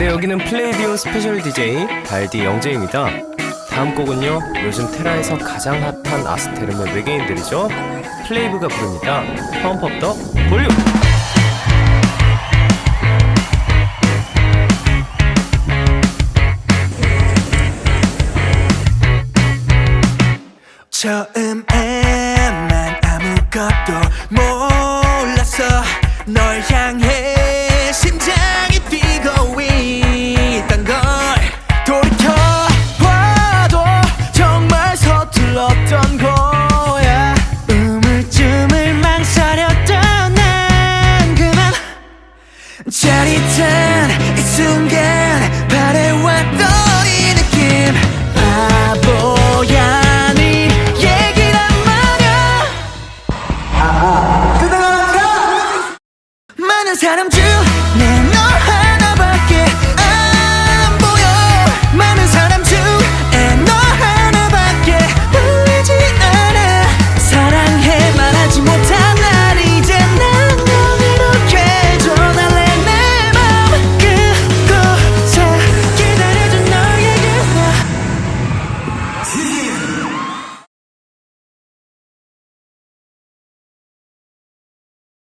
네, 여기는 플레이디오 스페셜 DJ 발디 영재입니다. 다음 곡은요, 요즘 테라에서 가장 핫한 아스테르의 외계인들이죠. 플레이브가 부릅니다. 펌프업 더 볼륨! 처음에만 아무것도 몰랐어 널 향해 심장이 뛰고 있 짜릿한 이 순간 바래왔던 이 느낌. 바보야 네 얘기란 말야. 많은 사람 중에 너 하나